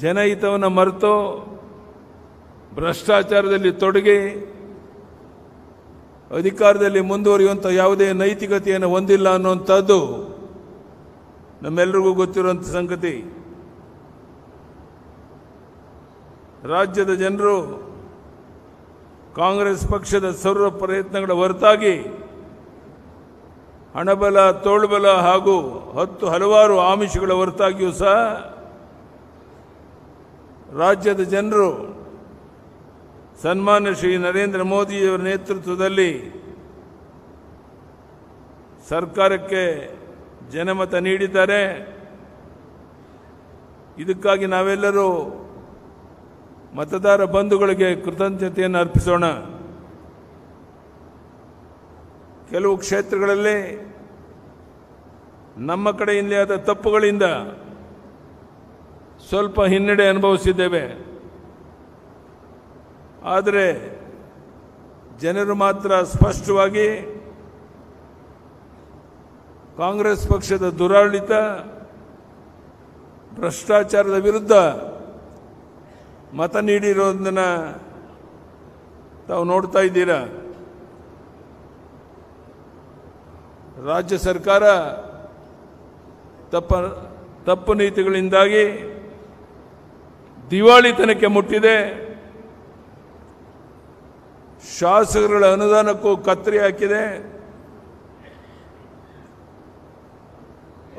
ಜನಹಿತವನ್ನು ಮರೆತು ಭ್ರಷ್ಟಾಚಾರದಲ್ಲಿ ತೊಡಗಿ ಅಧಿಕಾರದಲ್ಲಿ ಮುಂದುವರಿಯುವಂಥ ಯಾವುದೇ ನೈತಿಕತೆಯನ್ನು ಹೊಂದಿಲ್ಲ ಅನ್ನುವಂಥದ್ದು ನಮ್ಮೆಲ್ಲರಿಗೂ ಗೊತ್ತಿರುವಂಥ ಸಂಗತಿ. ರಾಜ್ಯದ ಜನರು ಕಾಂಗ್ರೆಸ್ ಪಕ್ಷದ ಸರ್ವ ಪ್ರಯತ್ನಗಳ ಹೊರತಾಗಿ ಹಣಬಲ, ತೋಳ್ಬಲ ಹಾಗೂ ಹತ್ತು ಹಲವಾರು ಆಮಿಷಗಳ ಹೊರತಾಗಿಯೂ ಸಹ ರಾಜ್ಯದ ಜನರು ಸನ್ಮಾನ್ಯ ಶ್ರೀ ನರೇಂದ್ರ ಮೋದಿಯವರ ನೇತೃತ್ವದಲ್ಲಿ ಸರ್ಕಾರಕ್ಕೆ ಜನಮತ ನೀಡಿದ್ದಾರೆ. ಇದಕ್ಕಾಗಿ ನಾವೆಲ್ಲರೂ ಮತದಾರ ಬಂಧುಗಳಿಗೆ ಕೃತಜ್ಞತೆಯನ್ನು ಅರ್ಪಿಸೋಣ. ಕೆಲವು ಕ್ಷೇತ್ರಗಳಲ್ಲಿ ನಮ್ಮ ಕಡೆಯಿಂದ ತಪ್ಪುಗಳಿಂದ ಸ್ವಲ್ಪ ಹಿನ್ನಡೆ ಅನುಭವಿಸಿದ್ದೇವೆ. ಆದರೆ ಜನರು ಮಾತ್ರ ಸ್ಪಷ್ಟವಾಗಿ ಕಾಂಗ್ರೆಸ್ ಪಕ್ಷದ ದುರಾಡಳಿತ, ಭ್ರಷ್ಟಾಚಾರದ ವಿರುದ್ಧ ಮತ ನೀಡಿರೋದನ್ನು ತಾವು ನೋಡ್ತಾ ಇದ್ದೀರಾ? ರಾಜ್ಯ ಸರ್ಕಾರ ತಪ್ಪ, ತಪ್ಪು ನೀತಿಗಳಿಂದಾಗಿ ದಿವಾಳಿತನಕ್ಕೆ ಮುಟ್ಟಿದೆ. ಶಾಸಕರುಗಳ ಅನುದಾನಕ್ಕೂ ಕತ್ತರಿ ಹಾಕಿದೆ.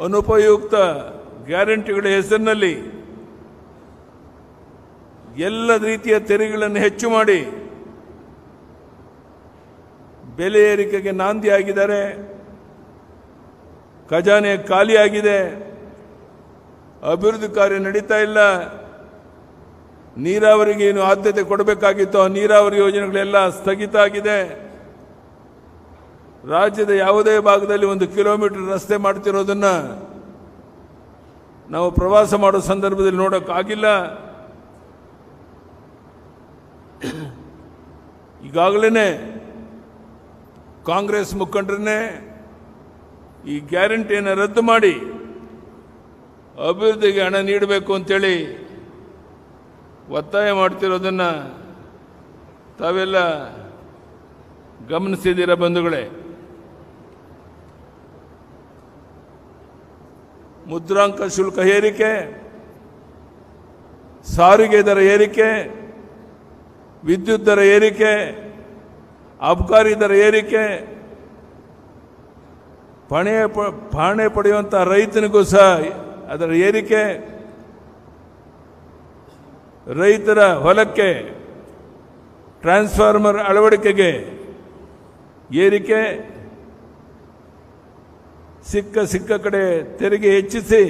ಅನುಪಯುಕ್ತ ಗ್ಯಾರಂಟಿಗಳ ಹೆಸರಿನಲ್ಲಿ ಎಲ್ಲ ರೀತಿಯ ತೆರಿಗೆಗಳನ್ನು ಹೆಚ್ಚು ಮಾಡಿ ಬೆಲೆ ಏರಿಕೆಗೆ ನಾಂದಿ ಆಗಿದ್ದಾರೆ. ಖಜಾನೆ ಖಾಲಿಯಾಗಿದೆ ಅಭಿವೃದ್ಧಿ ಕಾರ್ಯ ನಡೀತಾ ಇಲ್ಲ. ನೀರಾವರಿಗೆ ಏನು ಆದ್ಯತೆ ಕೊಡಬೇಕಾಗಿತ್ತು ಆ ನೀರಾವರಿ ಯೋಜನೆಗಳೆಲ್ಲ ಸ್ಥಗಿತ ಆಗಿದೆ. ರಾಜ್ಯದ ಯಾವುದೇ ಭಾಗದಲ್ಲಿ ಒಂದು ಕಿಲೋಮೀಟರ್ ರಸ್ತೆ ಮಾಡ್ತಿರೋದನ್ನ ನಾವು ಪ್ರವಾಸ ಮಾಡೋ ಸಂದರ್ಭದಲ್ಲಿ ನೋಡೋಕ್ಕಾಗಿಲ್ಲ. ಈಗಾಗಲೇ ಕಾಂಗ್ರೆಸ್ ಮುಖಂಡರನ್ನೇ ಈ ಗ್ಯಾರಂಟಿಯನ್ನು ರದ್ದು ಮಾಡಿ ಅಭಿವೃದ್ಧಿಗೆ ಹಣ ನೀಡಬೇಕು ಅಂತೇಳಿ ಒತ್ತಾಯ ಮಾಡ್ತಿರೋದನ್ನು ತಾವೆಲ್ಲ ಗಮನಿಸಿದ್ದೀರ ಬಂಧುಗಳೇ? ಮುದ್ರಾಂಕ ಶುಲ್ಕ ಏರಿಕೆ, ಸಾರಿಗೆ ದರ ಏರಿಕೆ, ವಿದ್ಯುತ್ ದರ ಏರಿಕೆ, ಅಬಕಾರಿ ದರ ಏರಿಕೆ, ಪಣೆ ಪಾಣೆ ಪಡೆಯುವಂಥ ರೈತನಿಗೂ ಸಹ ಅದರ ಏರಿಕೆ ರೈತರ ಹೊಲಕ್ಕೆ ಟ್ರಾನ್ಸ್ಫಾರ್ಮರ್ ಅಳವಡಿಕೆಗೆ ಏರಿಕೆ ಸಿಕ್ಕ ಸಿಕ್ಕ ಕಡೆ ತೆರಿಗೆ ಹೆಚ್ಚಿಸಿ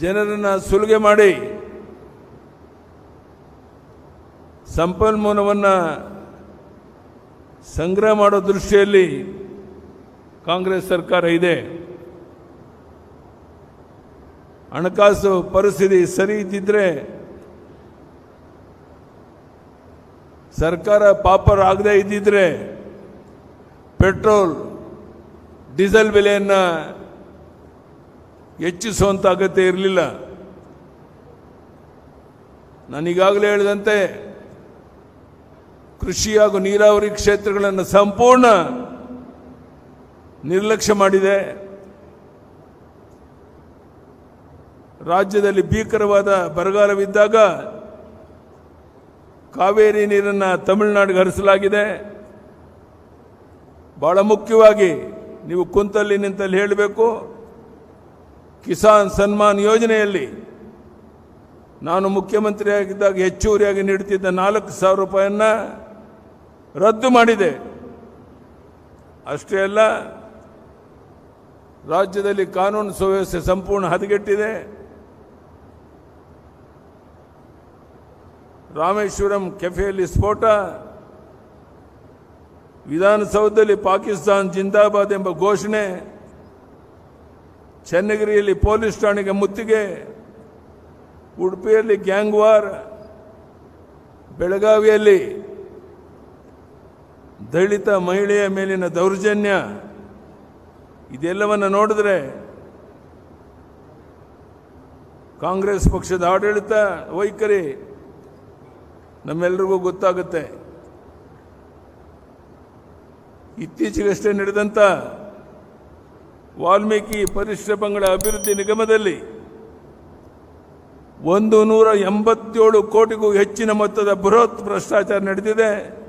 ಜನರನ್ನು ಸುಲಿಗೆ ಮಾಡಿ ಸಂಪನ್ಮೂಲವನ್ನು ಸಂಗ್ರಹ ಮಾಡೋ ದೃಷ್ಟಿಯಲ್ಲಿ ಕಾಂಗ್ರೆಸ್ ಸರ್ಕಾರ ಇದೆ. ಹಣಕಾಸು ಪರಿಸ್ಥಿತಿ ಸರಿ ಇದ್ದಿದ್ರೆ ಸರ್ಕಾರ ಪಾಪರ್ ಪಾಪರಾಗದೇ ಇದ್ದಿದ್ರೆ ಪೆಟ್ರೋಲ್, ಡೀಸೆಲ್ ಬೆಲೆಯನ್ನು ಹೆಚ್ಚಿಸುವಂಥ ಅಗತ್ಯ ಇರಲಿಲ್ಲ. ನಾನೀಗಾಗಲೇ ಹೇಳಿದಂತೆ ಕೃಷಿ ಹಾಗೂ ನೀರಾವರಿ ಕ್ಷೇತ್ರಗಳನ್ನು ಸಂಪೂರ್ಣ ನಿರ್ಲಕ್ಷ್ಯ ಮಾಡಿದೆ. ರಾಜ್ಯದಲ್ಲಿ ಭೀಕರವಾದ ಬರಗಾಲವಿದ್ದಾಗ ಕಾವೇರಿ ನೀರನ್ನು ತಮಿಳುನಾಡಿಗೆ ಹರಿಸಲಾಗಿದೆ. ಬಹಳ ಮುಖ್ಯವಾಗಿ ನೀವು ಕುಂತಲ್ಲಿ ನಿಂತಲ್ಲಿ ಹೇಳಬೇಕು, ಕಿಸಾನ್ ಸನ್ಮಾನ್ ಯೋಜನೆಯಲ್ಲಿ ನಾನು ಮುಖ್ಯಮಂತ್ರಿಯಾಗಿದ್ದಾಗ ಹೆಚ್ಚುವರಿಯಾಗಿ ನೀಡುತ್ತಿದ್ದ ನಾಲ್ಕು ಸಾವಿರ ರೂಪಾಯಿಯನ್ನು ರದ್ದು ಮಾಡಿದೆ. ಅಷ್ಟೇ ಅಲ್ಲ, ರಾಜ್ಯದಲ್ಲಿ ಕಾನೂನು ಸುವ್ಯವಸ್ಥೆ ಸಂಪೂರ್ಣ ಹದಗೆಟ್ಟಿದೆ. ರಾಮೇಶ್ವರಂ ಕೆಫೆಯಲ್ಲಿ ಸ್ಫೋಟ. ವಿಧಾನಸೌಧದಲ್ಲಿ ಪಾಕಿಸ್ತಾನ್ ಜಿಂದಾಬಾದ್ ಎಂಬ ಘೋಷಣೆ. ಚನ್ನಗಿರಿಯಲ್ಲಿ ಪೊಲೀಸ್ ಠಾಣೆಗೆ ಮುತ್ತಿಗೆ. ಉಡುಪಿಯಲ್ಲಿ ಗ್ಯಾಂಗ್ ವಾರ್. ಬೆಳಗಾವಿಯಲ್ಲಿ ದಲಿತ ಮಹಿಳೆಯ ಮೇಲಿನ ದೌರ್ಜನ್ಯ. ಇದೆಲ್ಲವನ್ನು ನೋಡಿದ್ರೆ ಕಾಂಗ್ರೆಸ್ ಪಕ್ಷದ ಆಡಳಿತ ವೈಖರಿ. ನಮ್ಮೆಲ್ಲರಿಗೂ ಗೊತ್ತಾಗುತ್ತೆ. ಇತ್ತೀಚೆಗಷ್ಟೇ ನಡೆದಂಥ ವಾಲ್ಮೀಕಿ ಪರಿಶ್ರಮಗಳ ಅಭಿವೃದ್ಧಿ ನಿಗಮದಲ್ಲಿ ಒಂದು ನೂರ ಎಂಬತ್ತೇಳು ಕೋಟಿಗೂ ಹೆಚ್ಚಿನ ಮೊತ್ತದ ಬೃಹತ್ ಭ್ರಷ್ಟಾಚಾರ ನಡೆದಿದೆ.